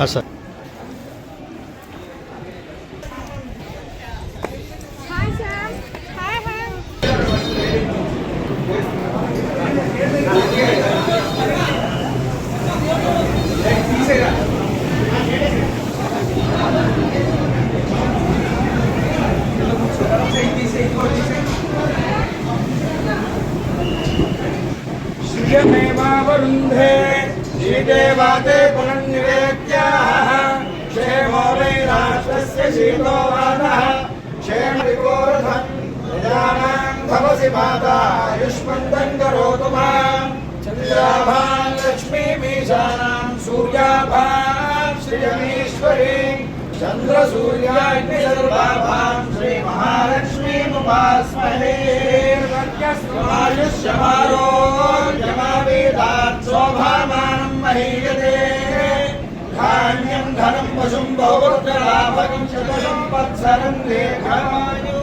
আচ্ছা हाँ, सूर्यमेवावरुन्धे श्रीदेवाते पुनर्निवेद्य शीतो वानः क्षेमविकोर्धन् प्रजानां भवसि माता युष्मन्तं करोतु मां चन्द्राभां लक्ष्मीमीशानां सूर्याभां श्रियमीश्वरीं चन्द्रसूर्याग्निसर्वाभां श्रीमहालक्ष्मीमुपास्महे आयुष्यमारोग्यमावेदात् शोभामानं महीयते పచ్చరంనే కవాయుం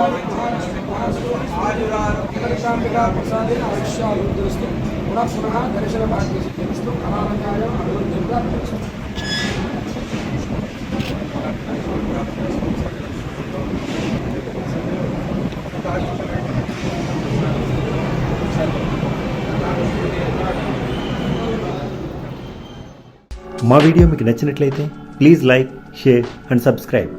ఓం భస్మాజ ఆజరాతి కరుణా సంక ప్రసాది ఆశారు దృష్టి పుణః పుణః కేశల మార్గgeqslant నిశ్చల కనాన కార్యం అద్భుత ప్రక్షణం మా వీడియో మీకు నచ్చినట్లయితే please like share and subscribe